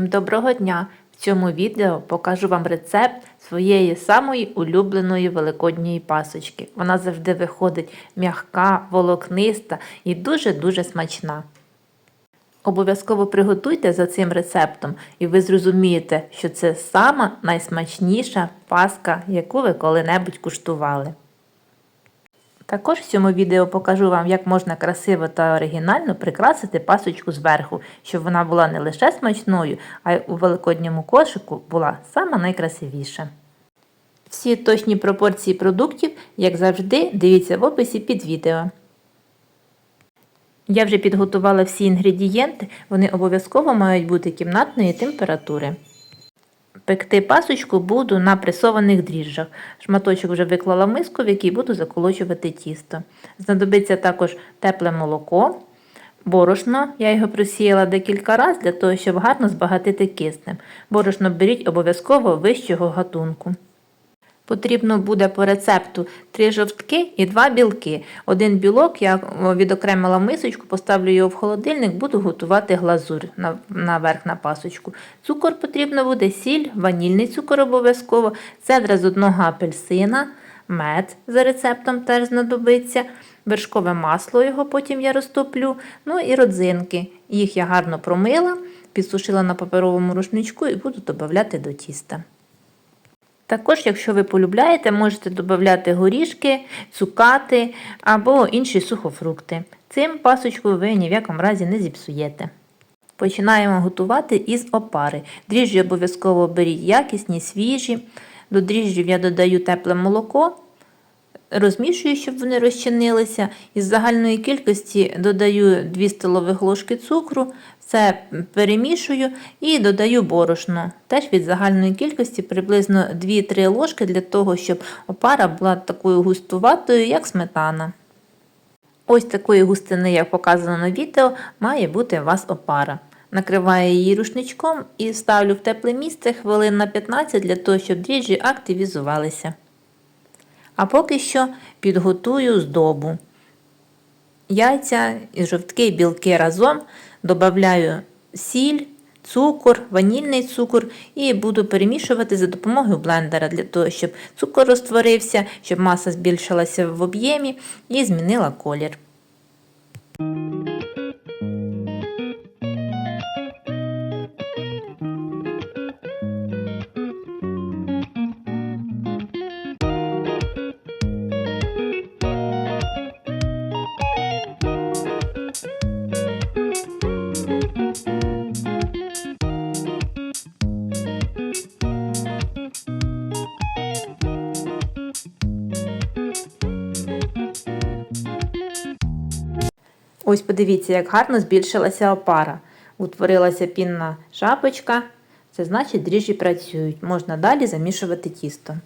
Всім доброго дня! В цьому відео покажу вам рецепт своєї самої улюбленої великодньої пасочки. Вона завжди виходить м'яка, волокниста і дуже-дуже смачна. Обов'язково приготуйте за цим рецептом, і ви зрозумієте, що це сама найсмачніша паска, яку ви коли-небудь куштували. Також в цьому відео покажу вам, як можна красиво та оригінально прикрасити пасочку зверху, щоб вона була не лише смачною, а й у великодньому кошику була сама найкрасивіша. Всі точні пропорції продуктів, як завжди, дивіться в описі під відео. Я вже підготувала всі інгредієнти, вони обов'язково мають бути кімнатної температури. Пекти пасочку буду на пресованих дріжджах. Шматочок вже виклала в миску, в якій буду заколочувати тісто. Знадобиться також тепле молоко, борошно, я його просіяла декілька разів для того, щоб гарно збагатити киснем. Борошно беріть обов'язково вищого гатунку. Потрібно буде по рецепту 3 жовтки і 2 білки. Один білок я відокремила мисочку, поставлю його в холодильник, буду готувати глазур наверх на пасочку. Цукор потрібно буде, сіль, ванільний цукор обов'язково, цедра з одного апельсина, мед за рецептом теж знадобиться, вершкове масло його потім я розтоплю, ну і родзинки. Їх я гарно промила, підсушила на паперовому рушничку і буду додавати до тіста. Також, якщо ви полюбляєте, можете додати горішки, цукати або інші сухофрукти. Цим пасочку ви ні в якому разі не зіпсуєте. Починаємо готувати із опари. Дріжджі обов'язково беріть якісні, свіжі. До дріжджів я додаю тепле молоко, розмішую, щоб вони розчинилися. Із загальної кількості додаю 2 столових ложки цукру, все перемішую і додаю борошно. Теж від загальної кількості приблизно 2-3 ложки для того, щоб опара була такою густуватою, як сметана. Ось такої густини, як показано на відео, має бути у вас опара. Накриваю її рушничком і ставлю в тепле місце хвилин на 15 для того, щоб дріжджі активізувалися. А поки що підготую здобу. Яйця і жовтки білки разом додаю сіль, цукор, ванільний цукор і буду перемішувати за допомогою блендера для того, щоб цукор розтворився, щоб маса збільшилася в об'ємі і змінила колір. Ось подивіться, як гарно збільшилася опара. Утворилася пінна шапочка. Це значить, дріжджі працюють. Можна далі замішувати тісто.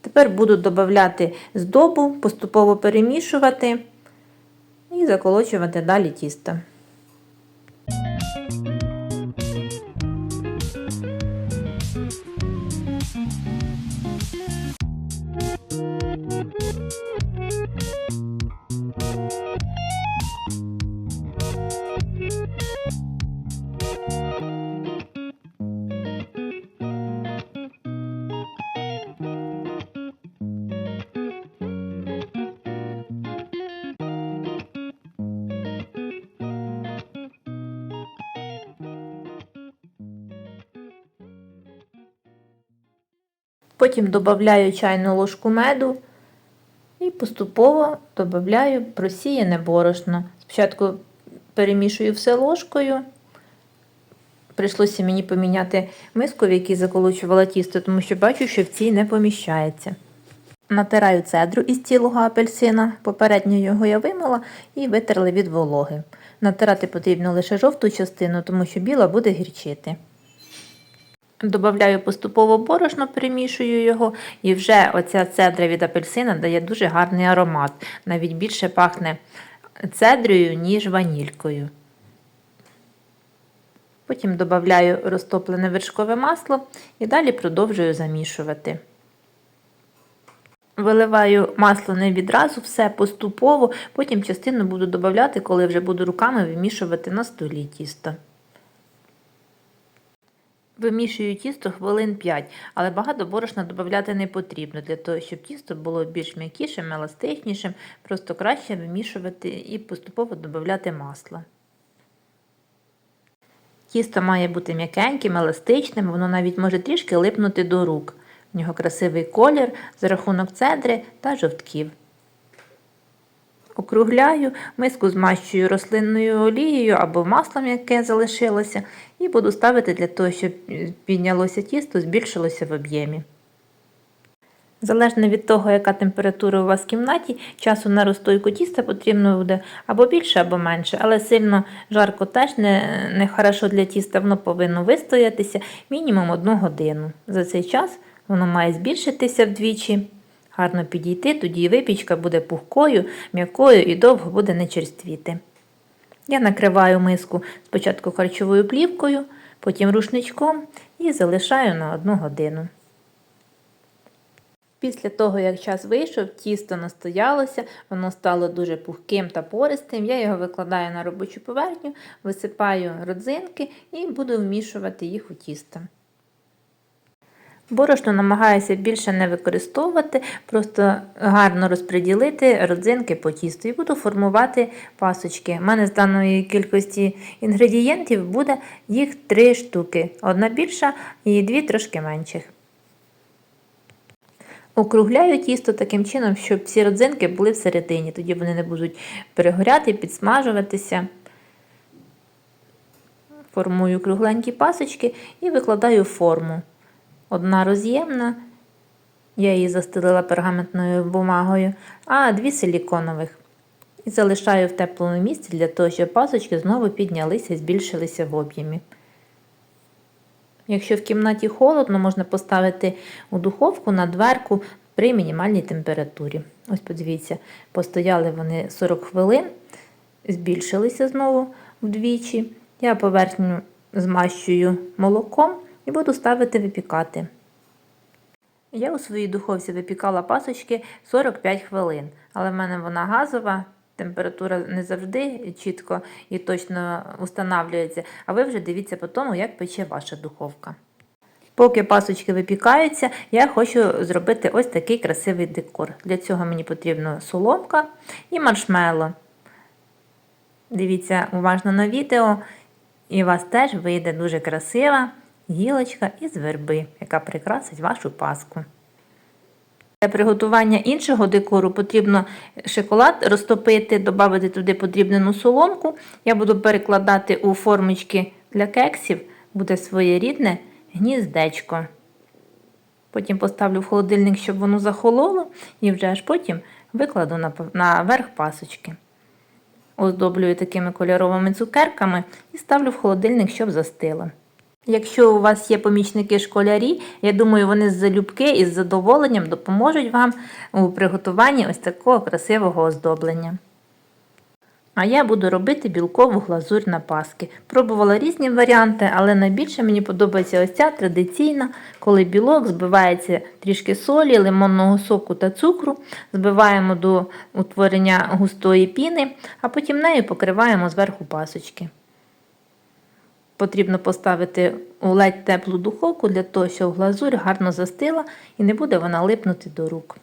Тепер буду додати здобу, поступово перемішувати і заколочувати далі тісто. Потім додаю чайну ложку меду і поступово додаю просіяне борошно. Спочатку перемішую все ложкою. Прийшлося мені поміняти миску, в якій заколочувала тісто, тому що бачу, що в цій не поміщається. Натираю цедру із цілого апельсина, попередньо його я вимила і витерла від вологи. Натирати потрібно лише жовту частину, тому що біла буде гірчити. Добавляю поступово борошно, перемішую його, і вже оця цедра від апельсина дає дуже гарний аромат. Навіть більше пахне цедрою, ніж ванількою. Потім додаю розтоплене вершкове масло і далі продовжую замішувати. Виливаю масло не відразу, все поступово, потім частину буду додавати, коли вже буду руками вимішувати на столі тісто. Вимішую тісто хвилин 5, але багато борошна додати не потрібно, для того, щоб тісто було більш м'якішим, еластичнішим, просто краще вимішувати і поступово додати масло. Тісто має бути м'якеньким, еластичним, воно навіть може трішки липнути до рук. В нього красивий колір за рахунок цедри та жовтків. Округляю, миску змащую рослинною олією або маслом, яке залишилося, і буду ставити для того, щоб піднялося тісто, збільшилося в об'ємі. Залежно від того, яка температура у вас в кімнаті, часу на розстойку тіста потрібно буде або більше, або менше, але сильно жарко теж не, не хорошо для тіста, воно повинно вистоятися мінімум одну годину. За цей час воно має збільшитися вдвічі, гарно підійти, тоді випічка буде пухкою, м'якою і довго буде не черствіти. Я накриваю миску спочатку харчовою плівкою, потім рушничком і залишаю на одну годину. Після того, як час вийшов, тісто настоялося, воно стало дуже пухким та пористим. Я його викладаю на робочу поверхню, висипаю родзинки і буду вмішувати їх у тісто. Борошно намагаюся більше не використовувати, просто гарно розподілити родзинки по тісту і буду формувати пасочки. У мене з даної кількості інгредієнтів буде їх три штуки. Одна більша і дві трошки менших. Округляю тісто таким чином, щоб всі родзинки були всередині, тоді вони не будуть перегоряти, підсмажуватися. Формую кругленькі пасочки і викладаю форму. Одна роз'ємна, я її застелила пергаментною бумагою, а дві силіконових. І залишаю в теплому місці для того, щоб пасочки знову піднялися і збільшилися в об'ємі. Якщо в кімнаті холодно, можна поставити у духовку на дверку при мінімальній температурі. Ось подивіться, постояли вони 40 хвилин, збільшилися знову вдвічі. Я поверхню змащую молоком і буду ставити випікати. Я у своїй духовці випікала пасочки 45 хвилин, але в мене вона газова, температура не завжди чітко і точно встановлюється, а ви вже дивіться по тому, як пече ваша духовка. Поки пасочки випікаються, я хочу зробити ось такий красивий декор. Для цього мені потрібна соломка і маршмелло. Дивіться уважно на відео, і у вас теж вийде дуже красива гілочка із верби, яка прикрасить вашу паску. Для приготування іншого декору потрібно шоколад розтопити, додати туди потрібну соломку. Я буду перекладати у формочки для кексів, буде своєрідне гніздечко. Потім поставлю в холодильник, щоб воно захололо, і вже аж потім викладу на, на верх пасочки. Оздоблюю такими кольоровими цукерками і ставлю в холодильник, щоб застило. Якщо у вас є помічники-школярі, я думаю, вони з залюбки і з задоволенням допоможуть вам у приготуванні ось такого красивого оздоблення. А я буду робити білкову глазурь на паски. Пробувала різні варіанти, але найбільше мені подобається ось ця традиційна, коли білок збивається трішки солі, лимонного соку та цукру, збиваємо до утворення густої піни, а потім нею покриваємо зверху пасочки. Потрібно поставити у ледь теплу духовку для того, щоб глазурь гарно застила і не буде вона липнути до рук.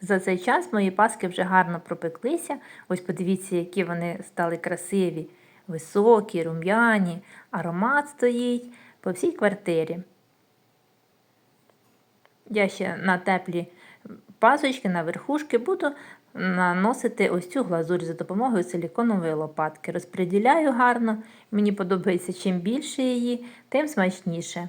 За цей час мої паски вже гарно пропеклися. Ось подивіться, які вони стали красиві, високі, рум'яні, аромат стоїть по всій квартирі. Я ще на теплі пасочки, на верхушки буду наносити ось цю глазурь за допомогою силіконової лопатки. Розпреділяю гарно, мені подобається чим більше її, тим смачніше.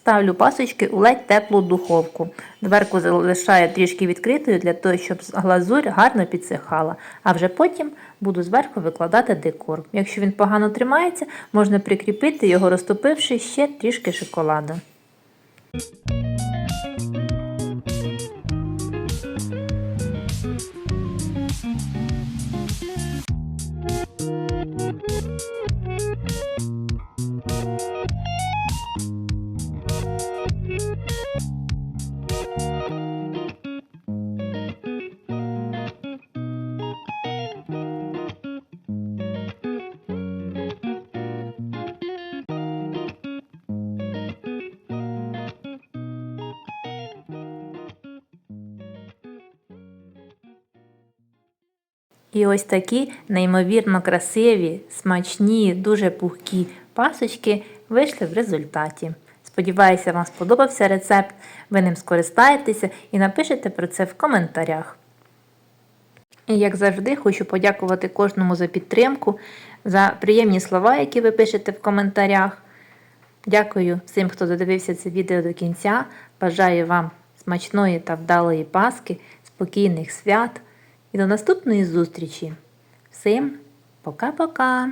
Ставлю пасочки у ледь теплу духовку. Дверку залишаю трішки відкритою для того, щоб глазурь гарно підсихала. А вже потім буду зверху викладати декор. Якщо він погано тримається, можна прикріпити його, розтопивши ще трішки шоколаду. І ось такі неймовірно красиві, смачні, дуже пухкі пасочки вийшли в результаті. Сподіваюся, вам сподобався рецепт, ви ним скористаєтеся і напишете про це в коментарях. І як завжди, хочу подякувати кожному за підтримку, за приємні слова, які ви пишете в коментарях. Дякую всім, хто додивився це відео до кінця. Бажаю вам смачної та вдалої Паски, спокійних свят і до наступної зустрічі. Всім пока-пока!